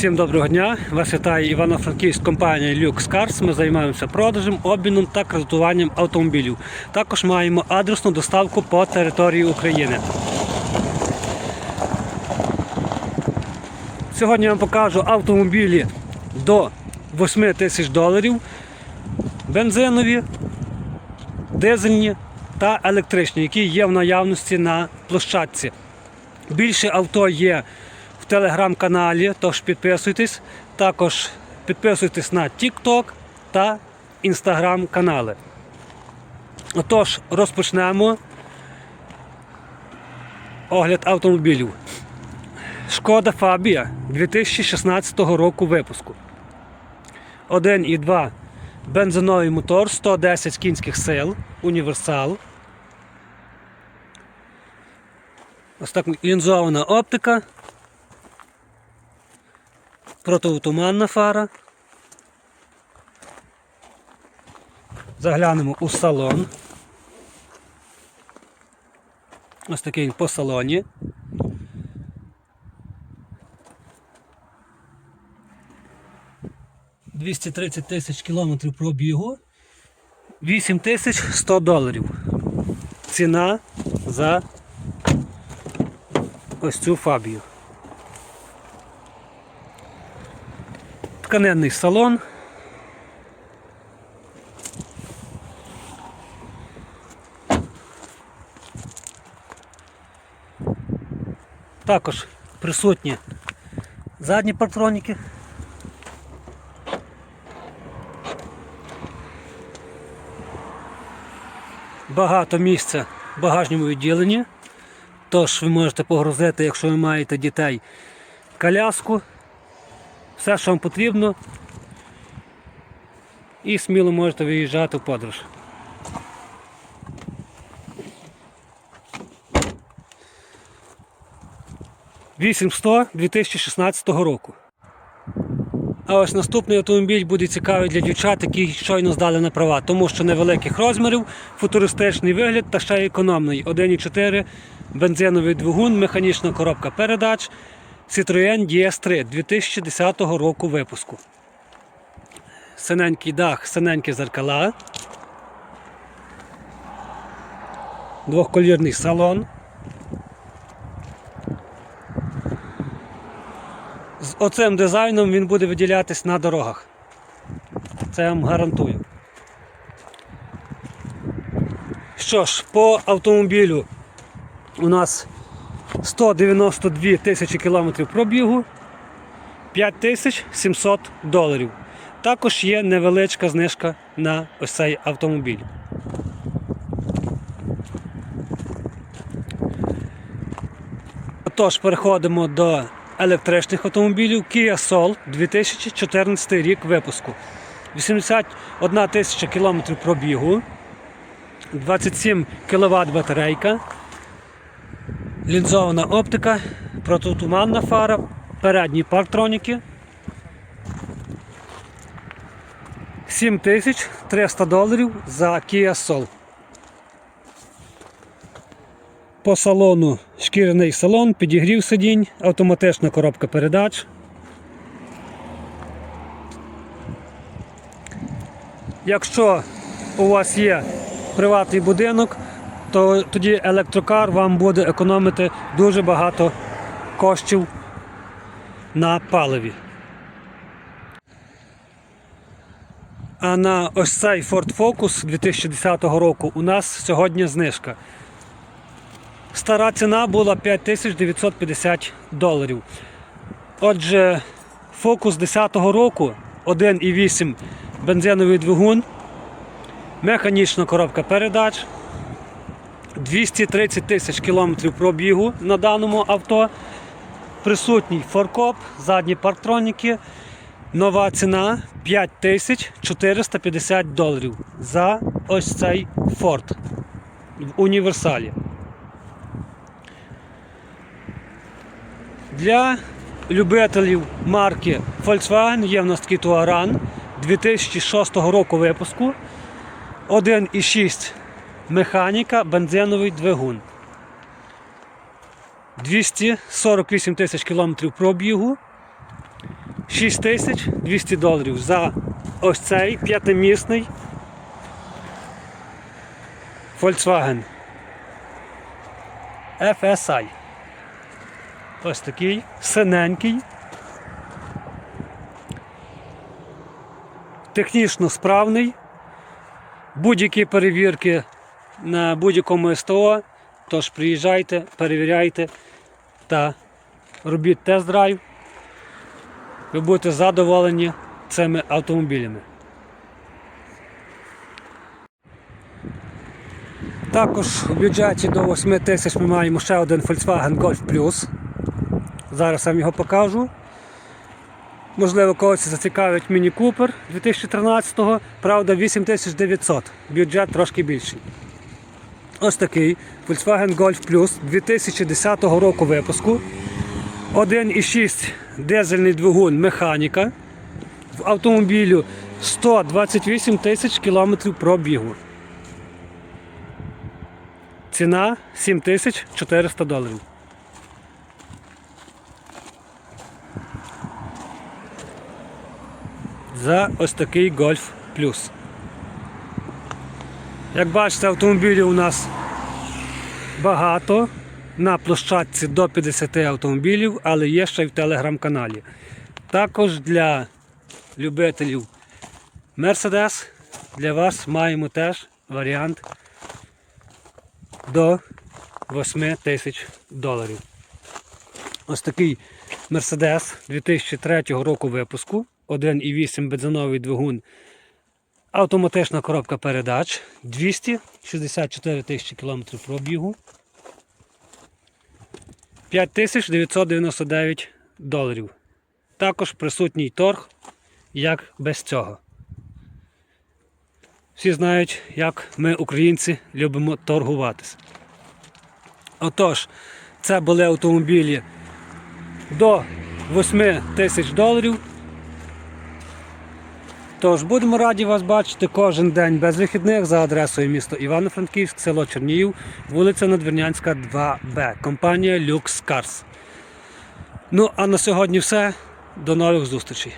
Всім доброго дня! Вас вітає Івано-Франківська компанія Lux Cars. Ми займаємося продажем, обміном та кредитуванням автомобілів. Також маємо адресну доставку по території України. Сьогодні я вам покажу автомобілі до 8 тисяч доларів, бензинові, дизельні та електричні, які є в наявності на площадці. Більше авто є телеграм-каналі, тож підписуйтесь. Також підписуйтесь на TikTok та Instagram канали. Отож, розпочнемо огляд автомобілів. Шкода Фабія 2016 року випуску. 1,2 бензиновий мотор, 110 кінських сил, універсал. Ось так лінзована оптика. Протиотуманна фара. Заглянемо у салон. Ось такий по салоні. «230 тисяч кілометрів пробігу, 8 тисяч 100 доларів. Ціна за ось цю фабію. Тканенний салон. Також присутні задні партроніки. Багато місця в багажньому відділенні. Тож ви можете погрузити, якщо ви маєте дітей, коляску, все, що вам потрібно, і сміло можете виїжджати в подорож. «800» 2016 року. А ось наступний автомобіль буде цікавий для дівчат, які щойно здали на права, тому що невеликих розмірів, футуристичний вигляд та ще й економний. 1,4 бензиновий двигун, механічна коробка передач Citroën DS3 2010 року випуску. Синенький дах, синенькі зеркала. Двохколірний салон. З оцим дизайном він буде виділятись на дорогах. Це я вам гарантую. Що ж, по автомобілю у нас 192 тисячі кілометрів пробігу, 5700 доларів. Також є невеличка знижка на ось цей автомобіль. Отож, переходимо до електричних автомобілів Kia Soul 2014 рік випуску. 81 тисяча кілометрів пробігу, 27 кВт батарейка, лінзована оптика, протитуманна фара, передні парктроніки. 7300 доларів за Kia Soul. По салону шкіряний салон, підігрів сидінь, автоматична коробка передач. Якщо у вас є приватний будинок, то тоді електрокар вам буде економити дуже багато коштів на паливі. А на ось цей Ford Focus 2010 року у нас сьогодні знижка. Стара ціна була 5950 доларів. Отже, Focus 10 року 1,8 бензиновий двигун, механічна коробка передач, 230 тисяч кілометрів пробігу на даному авто. Присутній форкоп, задні парктроніки. Нова ціна 5450 доларів за ось цей Ford в універсалі. Для любителів марки Volkswagen є в нас такий Touran 2006 року випуску. 1,6 механіка, бензиновий двигун. 248 тисяч кілометрів пробігу. 6200 доларів за ось цей п'ятимісний Volkswagen FSI. Ось такий синенький. Технічно справний. Будь-які перевірки на будь-якому СТО. Тож приїжджайте, перевіряйте та робіть тест-драйв. Ви будете задоволені цими автомобілями. Також у бюджеті до 8 тисяч ми маємо ще один Volkswagen Golf Plus. Зараз вам його покажу. Можливо, когось зацікавить Міні Купер 2013-го, правда 8900, бюджет трошки більший. Ось такий Volkswagen Golf Plus 2010 року випуску. 1,6 дизельний двигун механіка. В автомобілю 128 тисяч кілометрів пробігу. Ціна 7400 доларів. За ось такий Golf Plus. Як бачите, автомобілів у нас багато. На площадці до 50 автомобілів, але є ще й в телеграм-каналі. Також для любителів Mercedes для вас маємо теж варіант до 8 тисяч доларів. Ось такий Mercedes 2003 року випуску. 1,8 бензиновий двигун. Автоматична коробка передач. 264 тисячі кілометрів пробігу. 5999 доларів. Також присутній торг, як без цього. Всі знають, як ми, українці, любимо торгуватися. Отож, це були автомобілі до 8 тисяч доларів. Тож будемо раді вас бачити кожен день без вихідних за адресою місто Івано-Франківськ, село Чернігів, вулиця Надвірнянська, 2Б. Компанія Lux Cars. Ну а на сьогодні все. До нових зустрічей.